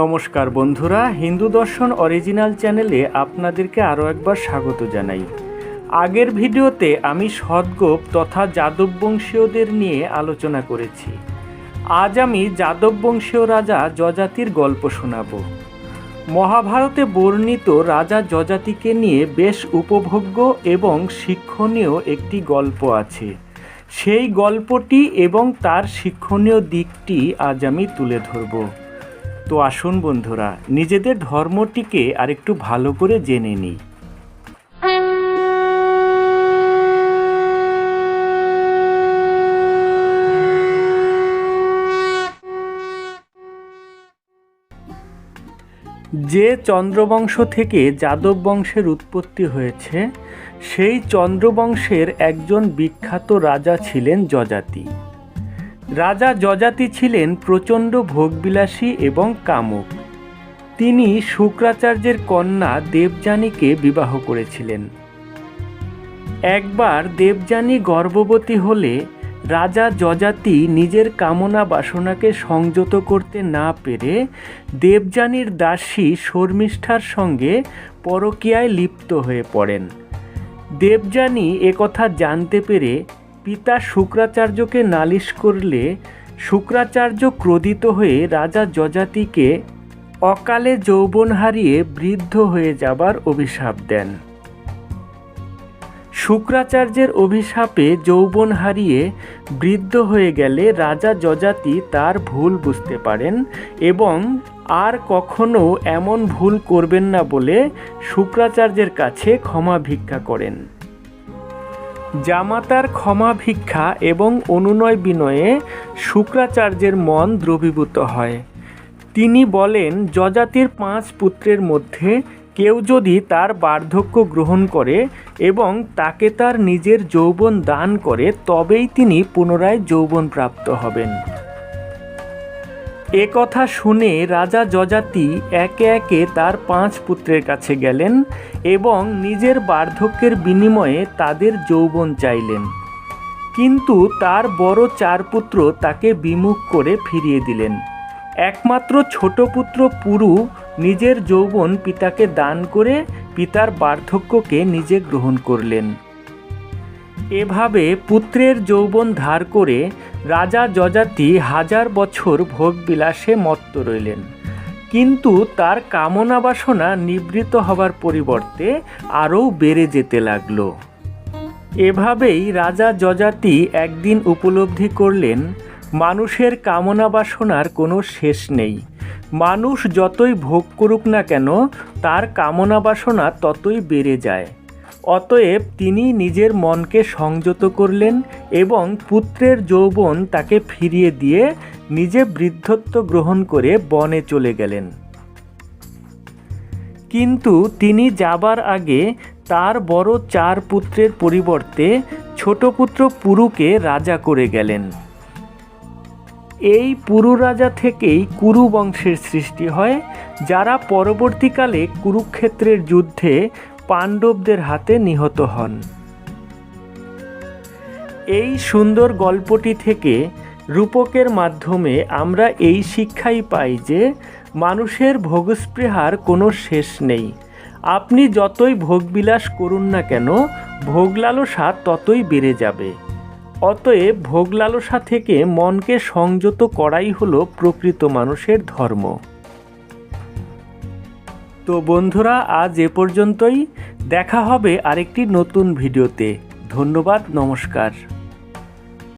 নমস্কার বন্ধুরা, হিন্দু দর্শন অরিজিনাল চ্যানেলে আপনাদেরকে আরও একবার স্বাগত জানাই। আগের ভিডিওতে আমি সদ্গোপ তথা যাদব বংশীয়দের নিয়ে আলোচনা করেছি। আজ আমি যাদব বংশীয় রাজা যজাতির গল্প শোনাব। মহাভারতে বর্ণিত রাজা যজাতিকে নিয়ে বেশ উপভোগ্য এবং শিক্ষণীয় একটি গল্প আছে। সেই গল্পটি এবং তার শিক্ষণীয় দিকটি আজ আমি তুলে ধরব। তো আসুন বন্ধুরা, নিজেদের ধর্মটিকে আরেকটু ভালো করে জেনে নিই। যে চন্দ্রবংশ থেকে যাদব বংশের উৎপত্তি হয়েছে, সেই চন্দ্রবংশের একজন বিখ্যাত রাজা ছিলেন যজাতি। রাজা যজাতি ছিলেন প্রচণ্ড ভোগবিলাসী এবং কামুক। তিনি শুক্রাচার্যের কন্যা দেবযানীকে বিবাহ করেছিলেন। একবার দেবযানী গর্ভবতী হলে রাজা যজাতি নিজের কামনা বাসনাকে সংযত করতে না পেরে দেবযানীর দাসী শর্মিষ্ঠার সঙ্গে পরকীয়ায় লিপ্ত হয়ে পড়েন। দেবযানী একথা জানতে পেরে পিতা শুক্রাচার্যকে নালিশ করলে শুক্রাচার্য ক্রোধিত হয়ে রাজা যজাতিকে অকালে যৌবন হারিয়ে বৃদ্ধ হয়ে যাবার অভিশাপ দেন। শুক্রাচার্যের অভিশাপে যৌবন হারিয়ে বৃদ্ধ হয়ে গেলে রাজা যজাতি তার ভুল বুঝতে পারেন এবং আর কখনো এমন ভুল করবেন না বলে শুক্রাচার্যের কাছে ক্ষমা ভিক্ষা করেন। জামাতার ক্ষমা ভিক্ষা এবং অনুনয় বিনয়ে শুক্রাচার্যের মন দ্রবীভূত হয়। তিনি বলেন, যজাতির পাঁচ পুত্রের মধ্যে কেউ যদি তার বার্ধক্য গ্রহণ করে এবং তাকে তার নিজের যৌবন দান করে, তবেই তিনি পুনরায় যৌবন প্রাপ্ত হবেন। এ কথা শুনে রাজা যজাতি একে একে তার পাঁচ পুত্রের কাছে গেলেন এবং নিজের বার্ধক্যের বিনিময়ে তাদের যৌবন চাইলেন। কিন্তু তার বড় চার পুত্র তাকে বিমুখ করে ফিরিয়ে দিলেন। একমাত্র ছোট পুত্র পুরু নিজের যৌবন পিতাকে দান করে পিতার বার্ধক্যকে নিজে গ্রহণ করলেন। এভাবে পুত্রের যৌবন ধার করে রাজা যজাতি হাজার বছর ভোগবিলাসে মত্ত রইলেন। কিন্তু তার কামনা বাসনা নিবৃত হবার পরিবর্তে আরও বেড়ে যেতে লাগল। এভাবেই রাজা যজাতি একদিন উপলব্ধি করলেন, মানুষের কামনা বাসনার কোনো শেষ নেই। মানুষ যতই ভোগ করুক না কেন, তার কামনা বাসনা ততই বেড়ে যায়। অতএব তিনি নিজের মনকে সংযত করলেন এবং পুত্রের যৌবন তাকে ফিরিয়ে দিয়ে নিজে বৃদ্ধত্ব গ্রহণ করে বনে চলে গেলেন। কিন্তু তিনি যাবার আগে তার বড় চার পুত্রের পরিবর্তে ছোট পুত্র পুরুকে রাজা করে গেলেন। এই পুরু রাজা থেকেই কুরু বংশের সৃষ্টি হয়, যারা পরবর্তীকালে কুরুক্ষেত্রের যুদ্ধে পাণ্ডবদের হাতে নিহত হন। এই সুন্দর গল্পটি থেকে রূপকের মাধ্যমে আমরা এই শিক্ষাই পাই যে মানুষের ভোগস্পৃহার কোনো শেষ নেই। আপনি যতই ভোগবিলাস করুন না কেন, ভোগলালসা ততই বেড়ে যাবে। অতএব ভোগলালসা থেকে মনকে সংযত করাই হলো প্রকৃত মানুষের ধর্ম। তো বন্ধুরা আজ এ পর্যন্তই। দেখা হবে আরেকটি নতুন ভিডিওতে। ধন্যবাদ নমস্কার।